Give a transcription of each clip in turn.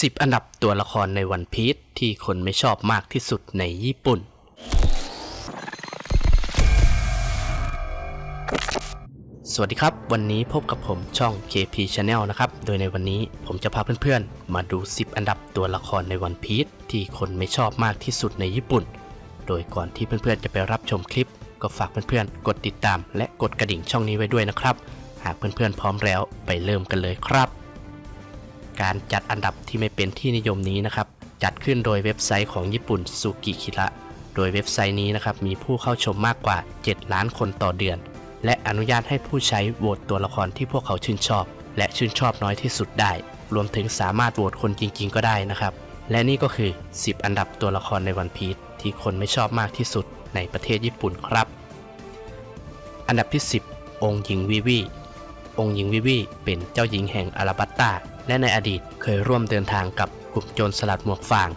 10 อันดับตัวละครในวันพีชที่คนไม่ชอบมากที่สุดในญี่ปุ่น สวัสดีครับ วันนี้พบกับผมช่อง KP Channel นะครับ โดยในวันนี้ผมจะพาเพื่อนๆ มาดู 10 อันดับตัวละครในวันพีชที่คนไม่ชอบมากที่สุดในญี่ปุ่น โดยก่อนที่เพื่อนๆ จะไปรับชมคลิป ก็ฝากเพื่อนๆ กดติดตาม และกดกระดิ่งช่องนี้ไว้ด้วยนะครับ หากเพื่อนๆ พร้อมแล้วไปเริ่มกันเลยครับ การจัดอันดับที่ไม่เป็นที่นิยมนี้นะครับ จัดขึ้นโดยเว็บไซต์ของญี่ปุ่นสุกิคิระโดยเว็บไซต์นี้นะครับมีผู้เข้าชมมากกว่า 7 ล้านคนต่อเดือน และอนุญาตให้ผู้ใช้โหวตตัวละครที่พวกเขาชื่นชอบ และชื่นชอบน้อยที่สุดได้ รวมถึงสามารถโหวตคนจริง ๆ ก็ได้นะครับ และนี่ก็คือ 10 อันดับตัวละครในวันพีชที่คนไม่ชอบมากที่สุดในประเทศญี่ปุ่นครับ อันดับที่ 10 องค์หญิงวิวี องค์หญิงวิวีเป็นเจ้าหญิงแห่งอาราบัตตา และในอดีตเคยร่วมเดินทางกับกลุ่มโจรสลัดหมวกฟาง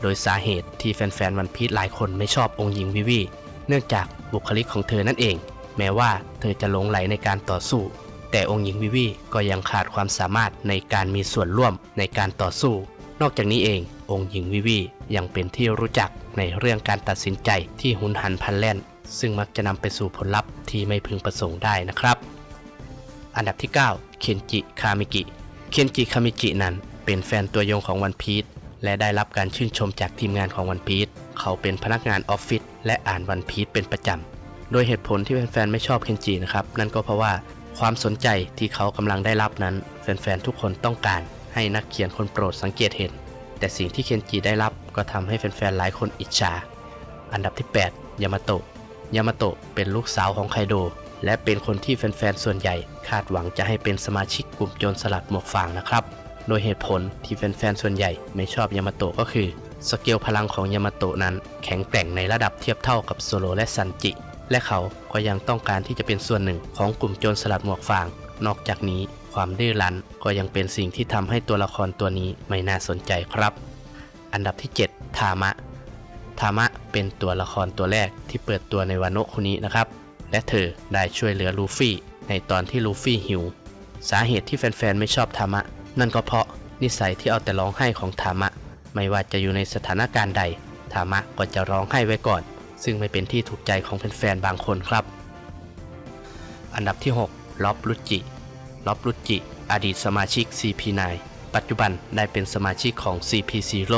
โดยสาเหตุที่แฟนๆวันพีชหลายคนไม่ชอบองค์หญิงวิวีเนื่องจากบุคลิกของเธอนั่นเอง แม้ว่าเธอจะหลงไหลในการต่อสู้ แต่องค์หญิงวิวีก็ยังขาดความสามารถในการมีส่วนร่วมในการต่อสู้ นอกจากนี้เอง องค์หญิงวิวียังเป็นที่รู้จักในเรื่องการตัดสินใจที่หุนหันพลันแล่น ซึ่งมักจะนำไปสู่ผลลัพธ์ที่ไม่พึงประสงค์ได้นะครับ อันดับที่ 9 เคนจิ คามิกิ เคนจิ คามิกินั้นเป็นแฟนตัวยงของวันพีชและได้รับการชื่นชมจากทีมงานของวันพีชเขาเป็นพนักงานออฟฟิศและอ่านวันพีชเป็นประจำ โดยเหตุผลที่แฟนๆไม่ชอบเคนจินะครับ นั่นก็เพราะว่าความสนใจที่เขากำลังได้รับนั้นแฟนๆทุกคนต้องการให้นักเขียนคนโปรดสังเกตเห็น แต่สิ่งที่เคนจิได้รับก็ทำให้แฟนๆหลายคนอิจฉา อันดับที่ 8 ยามาโตะ ยามาโตะเป็นลูกสาวของไคโด และเป็นคนที่แฟนๆส่วนใหญ่ คาดหวังจะให้เป็นสมาชิกกลุ่มโจรสลัดหมวกฟางนะครับ โดยเหตุผลที่แฟนๆส่วนใหญ่ไม่ชอบยามาโตะก็คือ สเกลพลังของยามาโตะนั้นแข็งแกร่งในระดับเทียบเท่ากับโซโลและซันจิ และเขาก็ยังต้องการที่จะเป็นส่วนหนึ่งของกลุ่มโจรสลัดหมวกฟาง นอกจากนี้ความดื้อรั้นก็ยังเป็นสิ่งที่ทำให้ตัวละครตัวนี้ไม่น่าสนใจครับ อันดับที่ 7 ทามะ ทามะเป็นตัวละครตัวแรกที่เปิดตัวในวานโนะคุนี้นะครับ และเธอได้ช่วยเหลือลูฟี่ในตอนที่ลูฟี่หิว สาเหตุที่แฟนๆไม่ชอบทามะ นั่นก็เพราะนิสัยที่เอาแต่ร้องไห้ของทามะ ไม่ว่าจะอยู่ในสถานการณ์ใดทามะก็จะร้องไห้ไว้ก่อน ซึ่งไม่เป็นที่ถูกใจของแฟนๆบางคนครับ อันดับที่ 6 ล็อบรุจิล็อบรุจิ อดีตสมาชิก CP9 ปัจจุบันได้เป็นสมาชิกของ CP0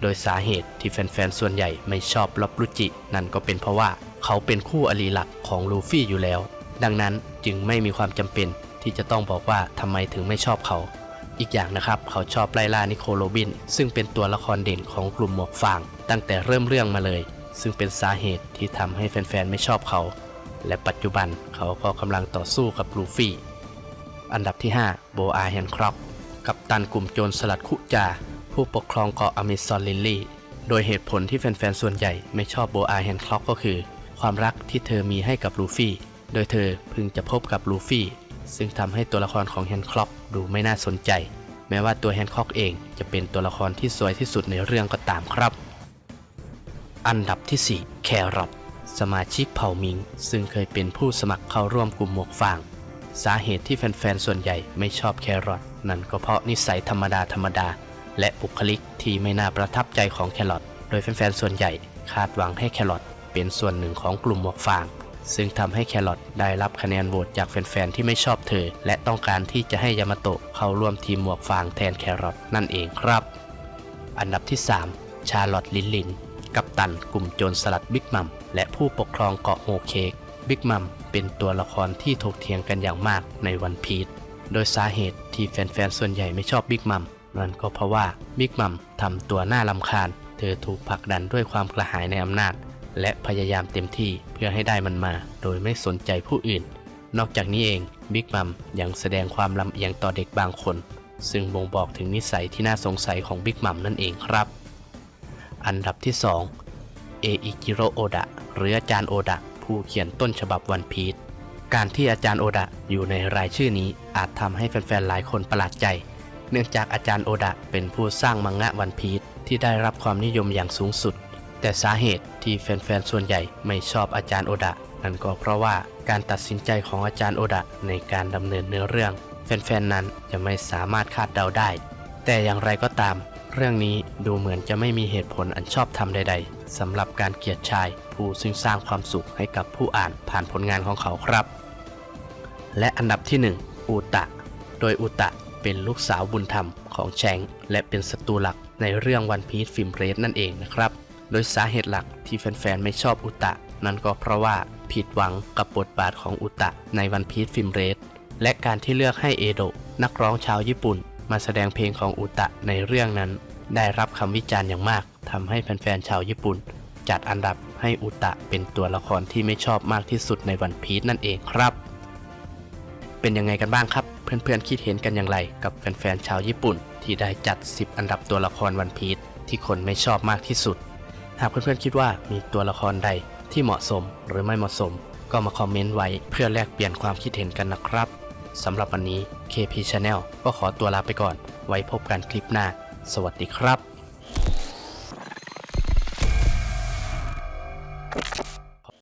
โดยสาเหตุที่แฟนๆส่วนใหญ่ไม่ชอบล็อบรุจิ นั่นก็เป็นเพราะว่า เขาเป็นคู่อริหลักของลูฟี่อยู่แล้ว ดังนั้นจึงไม่มีความจำเป็นที่จะต้องบอกว่าทำไมถึงไม่ชอบเขา อีกอย่างนะครับ เขาชอบไล่ล่านิโคลโรบิน ซึ่งเป็นตัวละครเด่นของกลุ่มหมวกฟาง ตั้งแต่เริ่มเรื่องมาเลย ซึ่งเป็นสาเหตุที่ทำให้แฟนๆ ไม่ชอบเขา และปัจจุบันเขาก็กำลังต่อสู้กับลูฟี่อันดับที่ 5 โบอาแฮนครอกกับตันกลุ่มโจรสลัดคุจา ผู้ปกครองเกาะอเมซอนลิลลี่ โดยเหตุผลที่แฟนๆ ส่วนใหญ่ไม่ชอบโบอาแฮนคล็อกก็คือ ความรักที่เธอมีให้กับลูฟี่ โดยเธอพิ่งจะพบกับลูฟี่ ซึ่งทำให้ตัวละครของแฮนคล็อกดูไม่น่าสนใจ แม้ว่าตัวแฮนคล็อกเองจะเป็นตัวละครที่สวยที่สุดในเรื่องก็ตามครับ อันดับที่ 4 แครอทสมาชิกเผ่ามิง ซึ่งเคยเป็นผู้สมัครเข้าร่วมกลุ่มหมวกฟาง สาเหตุที่แฟนๆ ส่วนใหญ่ไม่ชอบแครอทนั่นก็เพราะนิสัยธรรมดาธรรมดา และบุคลิกที่ไม่น่าประทับใจของแครอทโดยแฟนๆ ส่วนใหญ่คาดหวังให้แครอท เป็นส่วนหนึ่งของกลุ่มหมวกฟาง ซึ่งทำให้แครอทได้รับคะแนนโหวตจากแฟนๆที่ไม่ชอบเธอ และต้องการที่จะให้ยามาโตะเข้าร่วมทีมหมวกฟางแทนแครอทนั่นเองครับ อันดับที่ 3 ชาร์ลอตลินลิน กัปตันกลุ่มโจรสลัดบิ๊กมัมและผู้ปกครองเกาะโฮเคกบิ๊กมัมเป็นตัวละครที่ถกเถียงกันอย่างมากในวันพีชโดยสาเหตุที่แฟนๆส่วนใหญ่ไม่ชอบบิ๊กมัมนั่นก็เพราะว่าบิ๊กมัมทำตัวน่าลำคาญ เธอถูกผลักดันด้วยความกระหายในอำนาจ และพยายามเต็มที่เพื่อให้ได้มันมา โดยไม่สนใจผู้อื่น นอกจากนี้เองบิ๊กมัมยังแสดงความลำเอียงต่อเด็กบางคน ซึ่งบ่งบอกถึงนิสัยที่น่าสงสัยของบิ๊กมัมนั่นเองครับ อันดับที่ 2 เออิจิโรโอดะหรืออาจารย์โอดะผู้เขียนต้นฉบับวันพีชการที่อาจารย์โอดะอยู่ในรายชื่อนี้อาจทำให้แฟนๆหลายคนประหลาดใจ เนื่องจากอาจารย์โอดะเป็นผู้สร้างมังงะวันพีชที่ได้รับความนิยมอย่างสูงสุด แต่สาเหตุที่แฟนๆ ส่วนใหญ่ไม่ชอบอาจารย์โอดะ นั่นก็เพราะว่าการตัดสินใจของอาจารย์โอดะในการดำเนินเนื้อเรื่อง แฟนๆ นั้นจะไม่สามารถคาดเดาได้ แต่อย่างไรก็ตาม เรื่องนี้ดูเหมือนจะไม่มีเหตุผลอันชอบธรรมใด ๆสำหรับการเกียดชาย ผู้ซึ่งสร้างความสุขให้กับผู้อ่านผ่านผลงานของเขาครับ และอันดับที่ 1อูตะ โดยอูตะเป็นลูกสาวบุญธรรมของแชงและเป็นศัตรูหลักในเรื่องวันพี e ฟิล์มเรสนั่นเองนะครับ โดยสาเหตุหลักที่แฟนๆ ไม่ชอบอุตะ นั่นก็เพราะว่าผิดหวังกับบทบาทของอุตะในวันพี e ฟิล์มเรสและการที่เลือกให้เอโดะนักร้องชาวญี่ปุ่น มาแสดงเพลงของอุตะในเรื่องนั้น ได้รับคำวิจารณ์อย่างมากทำให้แฟนๆ ชาวญี่ปุ่น จัดอันดับให้อุตะเป็นตัวละครที่ไม่ชอบมากที่สุดในวันพี e นั่นเองครับ เป็นยังไงกันบ้างครับ เพื่อนๆ คิดเห็นกันอย่างไร กับแฟนๆ ชาวญี่ปุ่น ที่ได้จัด 10 อันดับตัวละครวันพี e ที่คนไม่ชอบมากที่สุด หากเพื่อนๆคิดว่ามีตัวละครใดที่เหมาะสมหรือไม่เหมาะสม ก็มาคอมเมนต์ไว้เพื่อแลกเปลี่ยนความคิดเห็นกันนะครับสำหรับวันนี้ KP Channel ก็ขอตัวลาไปก่อน ไว้พบกันคลิปหน้า สวัสดีครับ